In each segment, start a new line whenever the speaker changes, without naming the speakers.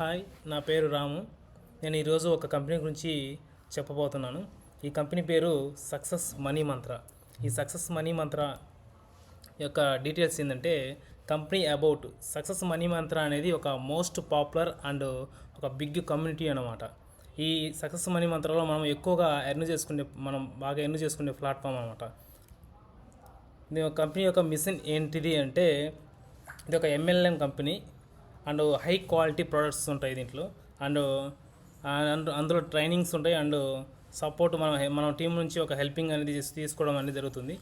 Hi నా పేరు రాము. నేను ఈరోజు ఒక కంపెనీ గురించి చెప్పబోతున్నాను. ఈ కంపెనీ పేరు సక్సెస్ మనీ మంత్ర. ఈ సక్సెస్ మనీ మంత్ర యొక్క డీటెయిల్స్ ఏంటంటే కంపెనీ అబౌట్ సక్సెస్ మనీ మంత్ర అనేది ఒక మోస్ట్ పాపులర్ అండ్ ఒక బిగ్ కమ్యూనిటీ అనమాట ఈ సక్సెస్ మనీ మంత్రలో మనం ఎక్కువగా ఎర్న్ చేసుకునే మనం బాగా ఎర్న్ చేసుకునే ప్లాట్ఫామ్ అనమాట ఒక కంపెనీ యొక్క మిషన్ ఏంటిది అంటే ఇది ఒక MLM company. And high quality products ఉంటాయి దీంట్లో. అండ్ అందులో ట్రైనింగ్స్ ఉంటాయి. అండ్ సపోర్ట్ మనం మన టీం నుంచి ఒక హెల్పింగ్ అనేది తీసుకోవడం అనేది జరుగుతుంది.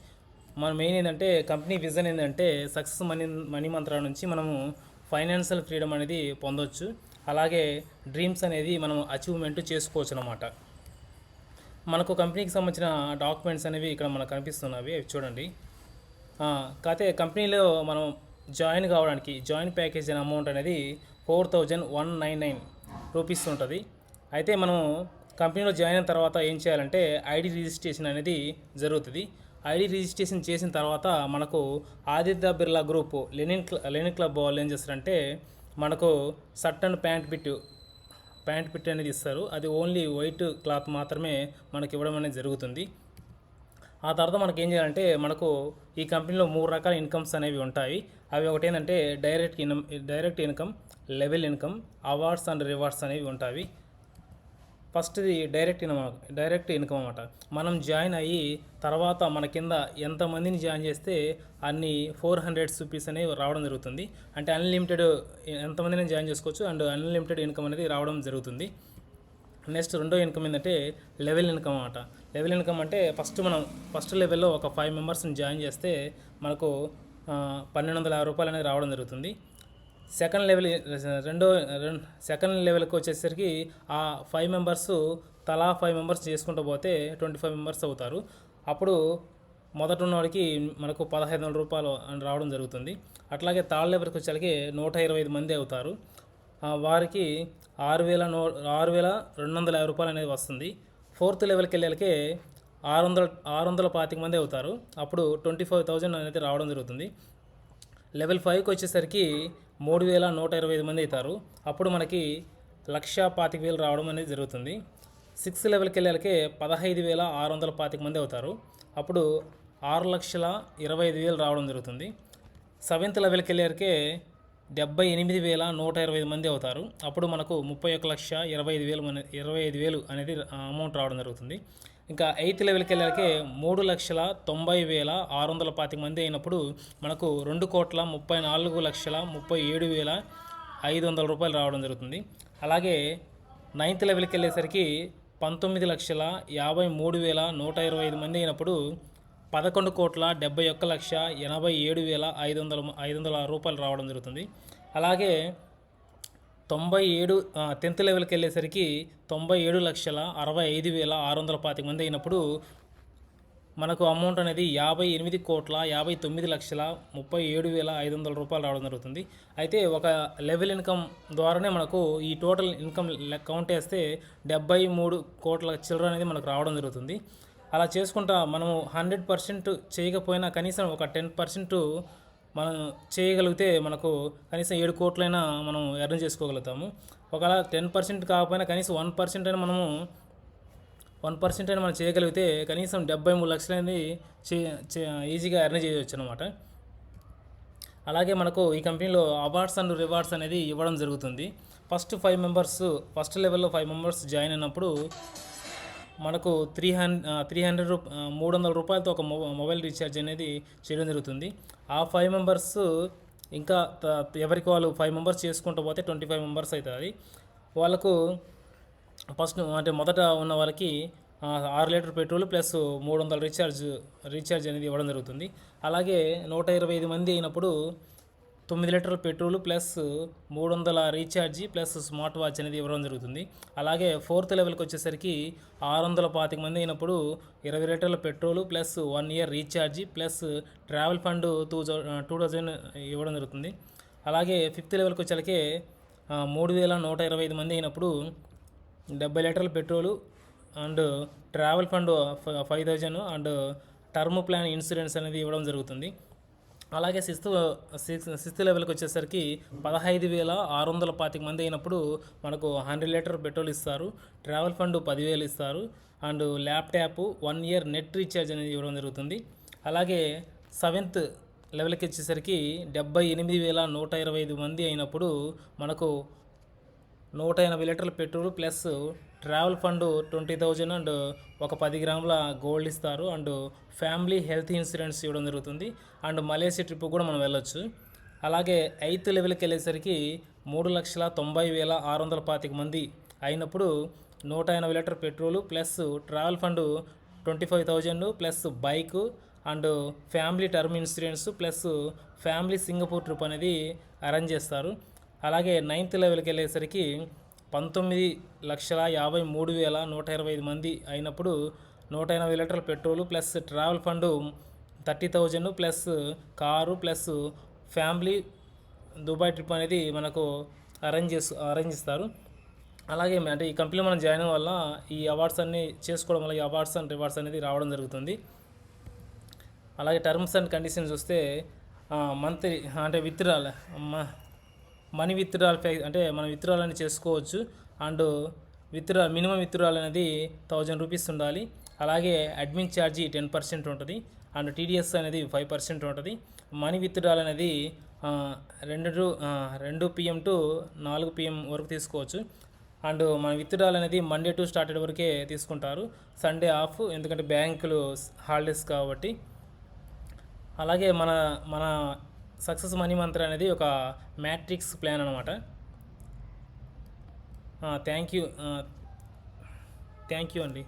మన మెయిన్ ఏంటంటే కంపెనీ విజన్ ఏంటంటే సక్సెస్ మనీ మనీ మంత్ర నుంచి మనము ఫైనాన్షియల్ ఫ్రీడమ్ అనేది పొందవచ్చు అలాగే డ్రీమ్స్ అనేది మనం అచీవ్మెంట్ చేసుకోవచ్చు అనమాట మనకు కంపెనీకి సంబంధించిన డాక్యుమెంట్స్ అనేవి ఇక్కడ మనకు కనిపిస్తున్నవి. అవి చూడండి. కాకపోతే కంపెనీలో మనం జాయిన్ కావడానికి జాయిన్ ప్యాకేజ్ అనే అమౌంట్ అనేది four thousand one nine nine rupees ఉంటుంది. అయితే మనం కంపెనీలో జాయిన్ అయిన తర్వాత ఏం చేయాలంటే ఐడి రిజిస్ట్రేషన్ అనేది జరుగుతుంది. ఐడి రిజిస్ట్రేషన్ చేసిన తర్వాత మనకు ఆదిత్య బిర్లా గ్రూప్ లెనిన్ క్ల లెనిన్ క్లబ్ వాళ్ళు ఏం చేస్తారంటే మనకు shirt and pant bit pant bit అనేది ఇస్తారు. అది ఓన్లీ వైట్ క్లాత్ మాత్రమే మనకి ఇవ్వడం అనేది జరుగుతుంది. ఆ తర్వాత మనకి ఏం చేయాలంటే మనకు ఈ కంపెనీలో మూడు రకాల ఇన్కమ్స్ అనేవి ఉంటాయి. అవి ఒకటి ఏంటంటే direct in direct income level income awards and rewards అనేవి ఉంటాయి. ఫస్ట్ది డైరెక్ట్ ఇన్కమ్ డైరెక్ట్ ఇన్కమ్ అనమాట మనం జాయిన్ అయ్యి తర్వాత మన కింద ఎంతమందిని జాయిన్ చేస్తే అన్ని ఫోర్ హండ్రెడ్ రూపీస్ అనేవి రావడం జరుగుతుంది. అంటే అన్లిమిటెడ్ ఎంతమందిని జాయిన్ చేసుకోవచ్చు అండ్ అన్లిమిటెడ్ ఇన్కమ్ అనేది రావడం జరుగుతుంది. నెక్స్ట్ రెండో ఇన్కమ్ ఏంటంటే లెవెల్ ఇన్కమ్ అనమాట లెవెల్ ఇన్కమ్ అంటే ఫస్ట్ మనం ఫస్ట్ లెవెల్లో ఒక ఫైవ్ మెంబర్స్ని జాయిన్ చేస్తే మనకు పన్నెండు వందల యాభై రూపాయలు అనేది రావడం జరుగుతుంది. సెకండ్ లెవెల్ రెండో సెకండ్ లెవెల్కి వచ్చేసరికి ఆ ఫైవ్ మెంబర్స్ తలా ఫైవ్ మెంబర్స్ చేసుకుంటూ పోతే ట్వంటీ ఫైవ్ మెంబర్స్ అవుతారు. అప్పుడు మొదట ఉన్నవాడికి మనకు పదహైదు వందల రూపాయలు రావడం జరుగుతుంది. అట్లాగే థర్డ్ లెవెల్కి వచ్చేసరికి నూట ఇరవై ఐదు మంది అవుతారు. వారికి ఆరు వేల నూ ఆరు వేల రెండు వందల యాభై రూపాయలు అనేది వస్తుంది. ఫోర్త్ లెవెల్కి వెళ్ళేకే ఆరు వందల ఆరు వందల పాతిక మంది అవుతారు. అప్పుడు ట్వంటీ ఫైవ్ థౌజండ్ అనేది రావడం జరుగుతుంది. లెవెల్ ఫైవ్కి వచ్చేసరికి మూడు వేల నూట ఇరవై ఐదు మంది అవుతారు. అప్పుడు మనకి లక్ష పాతిక వేలు రావడం అనేది జరుగుతుంది. సిక్స్ లెవెల్కి వెళ్ళేకే పదహైదు వేల ఆరు వందల పాతిక మంది అవుతారు. అప్పుడు ఆరు లక్షల ఇరవై ఐదు వేలు రావడం జరుగుతుంది. సెవెంత్ లెవెల్కి వెళ్ళాకే డెబ్బై ఎనిమిది వేల నూట ఇరవై ఐదు మంది అవుతారు. అప్పుడు మనకు ముప్పై ఒక లక్ష ఇరవై ఐదు వేలు మన ఇరవై ఐదు వేలు అనేది అమౌంట్ రావడం జరుగుతుంది. ఇంకా ఎయిత్ లెవెల్కి వెళ్ళాకే మూడు లక్షల తొంభై వేల ఆరు వందల పాతిక మంది అయినప్పుడు మనకు రెండు కోట్ల ముప్పై నాలుగు లక్షల ముప్పై ఏడు వేల ఐదు వందల రూపాయలు రావడం జరుగుతుంది. అలాగే నైన్త్ లెవెల్కి వెళ్ళేసరికి పంతొమ్మిది లక్షల యాభై మూడు వేల నూట ఇరవై ఐదు మంది అయినప్పుడు పదకొండు కోట్ల డెబ్బై ఒక్క లక్ష ఎనభై ఏడు వేల ఐదు వందల ఐదు వందల రూపాయలు రావడం జరుగుతుంది. అలాగే తొంభై ఏడు టెన్త్ లెవెల్కి వెళ్ళేసరికి తొంభై ఏడు లక్షల అరవై ఐదు వేల ఆరు వందల పాతిక మంది అయినప్పుడు మనకు అమౌంట్ అనేది యాభై ఎనిమిది కోట్ల యాభై తొమ్మిది లక్షల ముప్పై ఏడు వేల ఐదు వందల రూపాయలు రావడం జరుగుతుంది. అయితే ఒక లెవెల్ ఇన్కమ్ ద్వారానే మనకు ఈ టోటల్ ఇన్కమ్ కౌంట్ వేస్తే డెబ్బై మూడు కోట్ల చిల్లర అనేది మనకు రావడం జరుగుతుంది. అలా చేసుకుంటా మనము హండ్రెడ్ పర్సెంట్ చేయకపోయినా కనీసం ఒక టెన్ పర్సెంట్ మనం చేయగలిగితే మనకు కనీసం ఏడు కోట్లైనా మనం ఎర్న్ చేసుకోగలుగుతాము. ఒకవేళ టెన్ పర్సెంట్ కాకపోయినా కనీసం వన్ పర్సెంట్ అయినా మనము వన్ పర్సెంట్ అయినా మనం చేయగలిగితే కనీసం డెబ్బై మూడు లక్షలు అనేది చే చే- ఈజీగా ఎర్న్ చేయవచ్చు అనమాట అలాగే మనకు ఈ కంపెనీలో అవార్డ్స్ అండ్ రివార్డ్స్ అనేది ఇవ్వడం జరుగుతుంది. ఫస్ట్ ఫైవ్ మెంబర్స్ ఫస్ట్ లెవెల్లో ఫైవ్ మెంబర్స్ జాయిన్ అయినప్పుడు మనకు త్రీ హండ్రెడ్ త్రీ హండ్రెడ్ రూప మూడు వందల రూపాయలతో ఒక మొబైల్ రీఛార్జ్ అనేది చేయడం జరుగుతుంది. ఆ ఫైవ్ మెంబర్స్ ఇంకా ఎవరికి వాళ్ళు ఫైవ్ మెంబర్స్ చేసుకుంటూ పోతే ట్వంటీ ఫైవ్ మెంబర్స్ అవుతుంది వాళ్ళకు ఫస్ట్ అంటే మొదట ఉన్న వాళ్ళకి ఆరు లీటర్ పెట్రోల్ ప్లస్ మూడు వందల రీఛార్జ్ రీఛార్జ్ అనేది ఇవ్వడం జరుగుతుంది. అలాగే నూట ఇరవై ఐదు మంది అయినప్పుడు తొమ్మిది లీటర్ల పెట్రోల్ ప్లస్ మూడు వందల రీఛార్జి ప్లస్ స్మార్ట్ వాచ్ అనేది ఇవ్వడం జరుగుతుంది. అలాగే ఫోర్త్ లెవెల్కి వచ్చేసరికి ఆరు వందల పాతిక మంది అయినప్పుడు ఇరవై లీటర్ల petrol plus one year recharge plus travel fund two two thousand ఇవ్వడం జరుగుతుంది. అలాగే ఫిఫ్త్ లెవెల్కి వచ్చేసరికి మూడు వేల నూట ఇరవై ఐదు మంది అయినప్పుడు డెబ్బై లీటర్ల petrol and travel fund five thousand and term plan insurance అనేది ఇవ్వడం జరుగుతుంది. అలాగే శిస్తు శిస్తు లెవెల్కి వచ్చేసరికి పదహైదు వేల ఆరు వందల పాతిక మంది అయినప్పుడు మనకు హండ్రెడ్ లీటర్ పెట్రోల్ ఇస్తారు ట్రావెల్ ఫండ్ పదివేలు ఇస్తారు and laptop one year net recharge అనేది ఇవ్వడం జరుగుతుంది. అలాగే సెవెంత్ లెవెల్కి వచ్చేసరికి డెబ్బై ఎనిమిది వేల నూట ఇరవై ఐదు మంది అయినప్పుడు మనకు నూట ఎనభై లీటర్ల petrol plus travel fund twenty thousand and ఒక పది గ్రాముల గోల్డ్ ఇస్తారు. అండ్ ఫ్యామిలీ హెల్త్ ఇన్సూరెన్స్ ఇవ్వడం జరుగుతుంది. అండ్ మలేషియా ట్రిప్ కూడా మనం వెళ్ళొచ్చు. అలాగే ఎయిత్ లెవెల్కి వెళ్ళేసరికి మూడు లక్షల తొంభై వేల ఆరు వందల పాతిక మంది అయినప్పుడు నూట ఎనభై litre petrol plus travel fund twenty five thousand plus bike and family term insurance plus family Singapore trip అనేది అరేంజ్ చేస్తారు. అలాగే నైన్త్ లెవెల్కి వెళ్ళేసరికి పంతొమ్మిది లక్షల యాభై మూడు వేల నూట ఇరవై ఐదు మంది అయినప్పుడు నూట ఎనభై లీటర్ల petrol plus travel fund thirty thousand plus car plus family Dubai trip అనేది మనకు అరేంజ్ చేసు అరేంజ్ ఇస్తారు అలాగే అంటే ఈ కంపెనీలో మనం జాయిన్ అవ్వడం వల్ల ఈ అవార్డ్స్ అన్ని చేసుకోవడం వల్ల ఈ అవార్డ్స్ అండ్ రివార్డ్స్ అనేది రావడం జరుగుతుంది. అలాగే టర్మ్స్ అండ్ కండిషన్స్ వస్తే మంత్లీ అంటే విత్డ్రాల్ మనీ విత్డ్రాల్ అంటే మనం విత్డ్రాల్ అనేది చేసుకోవచ్చు. అండ్ విత్డ్రా మినిమం విత్డ్రాల్ అనేది థౌజండ్ రూపీస్ ఉండాలి. అలాగే అడ్మిన్ ఛార్జీ టెన్ పర్సెంట్ ఉంటుంది. అండ్ టీడీఎస్ అనేది ఫైవ్ పర్సెంట్ ఉంటుంది. మనీ విత్డ్రాల్ అనేది రెండు టు రెండు పిఎం టు నాలుగు పిఎం వరకు తీసుకోవచ్చు. అండ్ మన విత్డ్రాల్ అనేది మండే టు స్టార్టెడ్ వరకే తీసుకుంటారు. సండే ఆఫ్ ఎందుకంటే బ్యాంకులు హాలిడేస్ కాబట్టి. అలాగే మన మన సక్సెస్ మనీ మంత్ర అనేది ఒక మ్యాట్రిక్స్ ప్లాన్ అనమాట థ్యాంక్ యూ థ్యాంక్ యూ అండి.